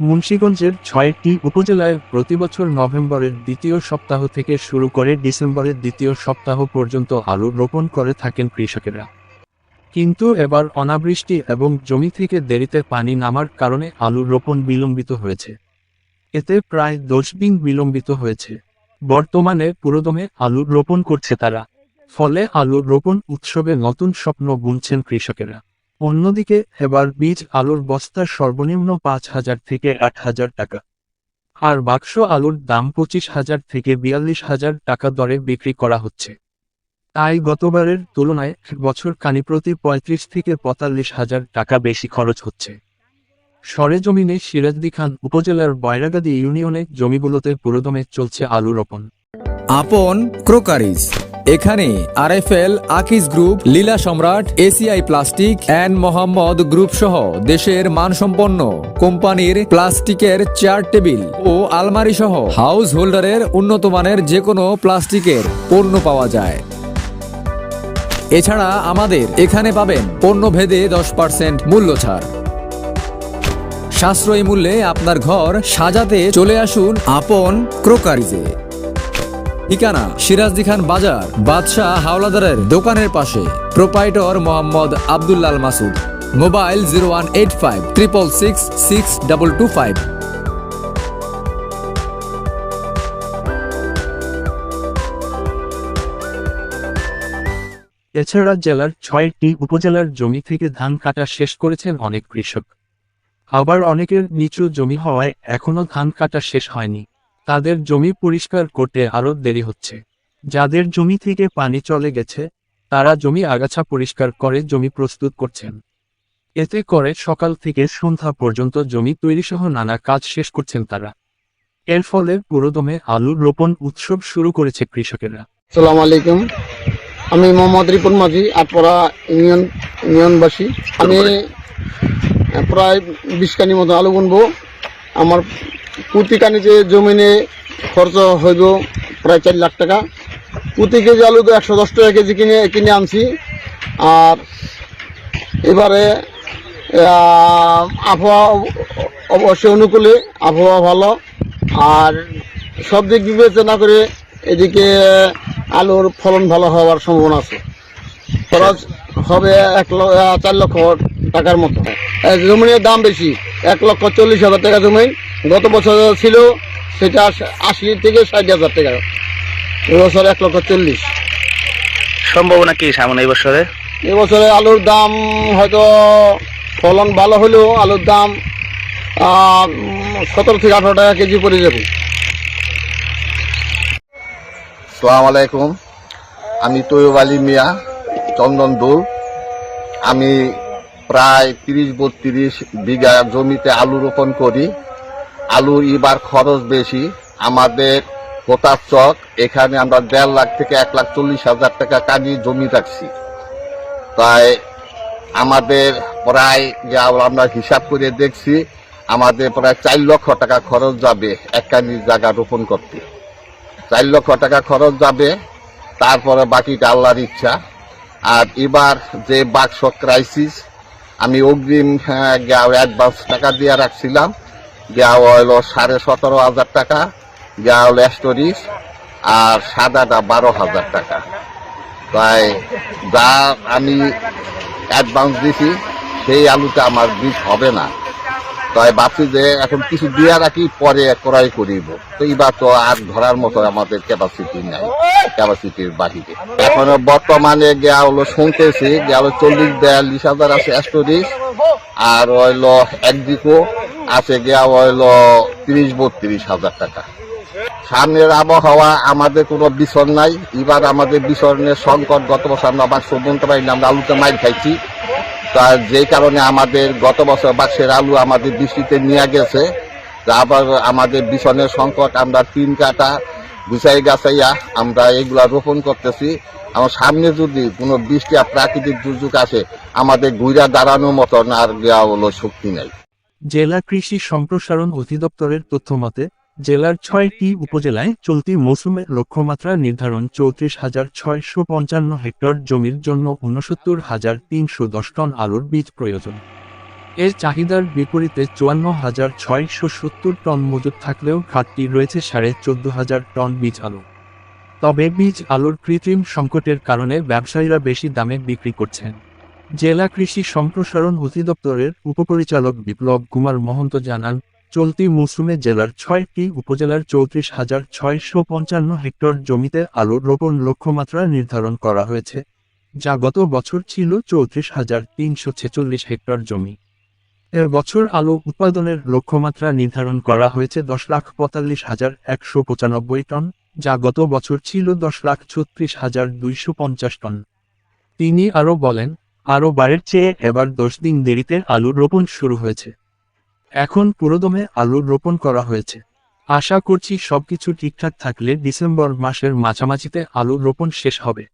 মুন্সিগঞ্জের ছয়টি উপজেলায় প্রতিবছর নভেম্বরের দ্বিতীয় সপ্তাহ থেকে শুরু করে ডিসেম্বরের দ্বিতীয় সপ্তাহ পর্যন্ত আলু রোপণ করে থাকেন কৃষকেরা। কিন্তু এবার অনাবৃষ্টি এবং জমি থেকে দেরিতে পানি নামার কারণে আলু রোপণ বিলম্বিত হয়েছে। এতে প্রায় দশ দিন বিলম্বিত হয়েছে। বর্তমানে পুরোদমে আলু রোপণ করছে তারা। ফলে আলু রোপণ উৎসবে নতুন স্বপ্ন বুনছেন কৃষকেরা। অন্যদিকে, এবার বীজ আলুর বস্তার সর্বনিম্ন পাঁচ হাজার থেকে আট হাজার টাকা। আর বাক্স আলুর দাম পঁচিশ হাজার থেকে বিয়াল্লিশ হাজার টাকা দরে বিক্রি করা হচ্ছে। তাই গতবারের তুলনায় বছর কানি প্রতি পঁয়ত্রিশ থেকে পঁয়তাল্লিশ হাজার টাকা বেশি খরচ হচ্ছে। সরেজমিনে সিরাজদি খান উপজেলার বয়রাগাদি ইউনিয়নে জমিগুলোতে পুরোদমে চলছে আলু রোপণ আপন ক্রোকারিজ। এখানে RFL Akij group, Leela Samrat, ACI plastic and Mohammad group সহ দেশের মানসম্পন্ন কোম্পানির প্লাস্টিকের চেয়ার টেবিল ও আলমারি সহ হাউস হোল্ডারের উন্নত মানের যে কোনো প্লাস্টিকের পণ্য পাওয়া যায়। এছাড়া আমাদের এখানে পাবেন পণ্য ভেদে দশ পার্সেন্ট মূল্য ছাড় সাশ্রয়ী মূল্যে আপনার ঘর সাজাতে চলে আসুন আপন ক্রোকারিজে। ঠিকানা সিরাজদি খান বাজার, বাদশাহ হাওলাদারের দোকানের পাশে। Proprietor Mohammad Abdullal Masud. Mobile zero one eight five triple six six double two five. এছাড়া জেলার ছয়টি উপজেলার জমি থেকে ধান কাটা শেষ করেছেন অনেক কৃষক। আবার অনেকের নিচু জমি হওয়ায় এখনও ধান কাটা শেষ হয়নি। তাদের জমি পরিষ্কার করতে আরও দেরি হচ্ছে। যাদের জমি থেকে পানি চলে গেছে, তারা জমি আগাছা পরিষ্কার করে জমি প্রস্তুত করছেন। এতে করে সকাল থেকে সন্ধ্যা পর্যন্ত জমি তৈরিসহ নানা কাজ শেষ করছেন তারা। এর ফলে পুরোদমে আলু রোপণ উৎসব শুরু করেছে কৃষকেরা। সালাম আলাইকুম। আমি মোহাম্মদ রিপন মাঝি আটপড়া ইউনিয়ন, ইউনিয়নবাসী। আমি, প্রায় বিশ কানি মতো আলু বুনবো। আমার প্রতি কানি যে জমিনে খরচ হইব প্রায় চার লাখ টাকা। প্রতি কেজি আলু তো একশো দশ টাকা কেজি কিনে কিনে আনছি। আর এবারে আবহাওয়া অবশ্যই অনুকূলে আবহাওয়া ভালো। আর সব দিক বিবেচনা করে এদিকে আলুর ফলন ভালো হওয়ার সম্ভাবনা আছে। খরচ হবে এক ল- আহ, চার লক্ষ টাকার মতো। এই জমিনের দাম বেশি। এক লক্ষ চল্লিশ হাজার টাকা জমি। গত বছর ছিল সেটা আশি থেকে ষাট হাজার টাকা। এবছর এক লক্ষ চল্লিশ। সম্ভাবনা কি সামনে এই বছরে? এবছরে আলুর দাম হয়তো ফলন ভালো হলেও আলুর দাম সতেরো থেকে আঠারো টাকা কেজি পড়ে যাবে। সালাম আলাইকুম। আমি তৈয়ব আলী মিয়া চন্দনদুল। আমি প্রায় তিরিশ বত্রিশ বিঘা জমিতে আলু রোপণ করি। আলু এবার খরচ বেশি। আমাদের কোতার চক, এখানে আমরা দেড় লাখ থেকে এক লাখ চল্লিশ হাজার টাকা কাজে জমি রাখছি। তাই আমাদের প্রায় যা আমরা হিসাব করে দেখছি, আমাদের প্রায় চার লক্ষ টাকা খরচ যাবে একখানি জায়গা রোপণ করতে। চার লক্ষ টাকা খরচ যাবে, তারপরে বাকিটা আল্লাহর ইচ্ছা। আর এবার যে বাক্স ক্রাইসিস আমি অগ্রিম অ্যাডভান্স টাকা দিয়ে রাখছিলাম। যা হলো সাড়ে সতেরো হাজার টাকা যা হলো আর সাদাটা বারো হাজার টাকা। তাই যা আমি অ্যাডভান্স দিছি, সেই আলুটা আমার বীজ হবে না। তাই ভাবছি যে এখন কিছু দিয়ে রাখি, পরে ক্রয় করিব। তো এবার তো আর ধরার মতো আমাদের ক্যাপাসিটি নাই ক্যাপাসিটির বাহিরে। এখন বর্তমানে গিয়া হলো শুনতেছি যে হলো চল্লিশ, বিয়াল্লিশ হাজার আছে স্টোরিজ আর হইল একদিকও আছে গিয়া হইল তিরিশ, বত্রিশ হাজার টাকা। সামনের আবহাওয়া আমাদের কোনো বিছর নাই। এবার আমাদের বিছরণের সংকট গত বছর আমরা বাক্স বুনতে পারি আমরা আলুতে মাইর খাইছি। তার যে কারণে আমাদের গত বছর বাক্সের আলু আমাদের বৃষ্টিতে নিয়ে গেছে। আবার আমাদের বিছনের সংকট, আমরা তিন কাটা গুছাই গাছাইয়া আমরা এগুলা রোপণ করতেছি। আমার সামনে যদি কোনো বৃষ্টি আর প্রাকৃতিক দুর্যোগ আসে, আমাদের ঘুরা দাঁড়ানোর মতন আর গিয়া হলো শক্তি নাই। জেলা কৃষি সম্প্রসারণ অধিদপ্তরের তথ্য মতে জেলার ছয়টি উপজেলায় চলতি মৌসুমে লক্ষ্যমাত্রা নির্ধারণ চৌত্রিশ হাজার ছয়শো পঞ্চান্ন হেক্টর জমির জন্য ঊনসত্তর হাজার তিনশো দশ টন আলুর বীজ প্রয়োজন। এর চাহিদার বিপরীতে চুয়ান্ন হাজার ছয়শো সত্তর টন মজুদ থাকলেও ঘাটতি রয়েছে সাড়ে চোদ্দ হাজার টন বীজ আলু। তবে বীজ আলুর কৃত্রিম সংকটের কারণে ব্যবসায়ীরা বেশি দামে বিক্রি করছেন। জেলা কৃষি সম্প্রসারণ অধিদপ্তরের উপপরিচালক বিপ্লব কুমার মহন্ত জানান চলতি মৌসুমে জেলার ছয়টি উপজেলার চৌত্রিশ হাজার ছয়শো পঞ্চান্ন হেক্টর জমিতে আলুর রোপণ লক্ষ্যমাত্রা নির্ধারণ করা হয়েছে, যা গত বছর ছিল চৌত্রিশ হাজার তিনশো ছেচল্লিশ হেক্টর জমি। এর বছর আলু উৎপাদনের লক্ষ্যমাত্রা নির্ধারণ করা হয়েছে দশ লাখ পঁয়তাল্লিশ হাজার একশো পঁচানব্বই টন, যা গত বছর ছিল দশ লাখ ছত্রিশ হাজার দুইশো পঞ্চাশ টন। তিনি আরও বলেন, আরও বারের চেয়ে এবার দশ দিন দেরিতে আলু রোপণ শুরু হয়েছে। এখন পুরোদমে আলু রোপণ করা হয়েছে। আশা করছি সবকিছু ঠিকঠাক থাকলে ডিসেম্বর মাসের মাঝামাঝিতে আলু রোপণ শেষ হবে।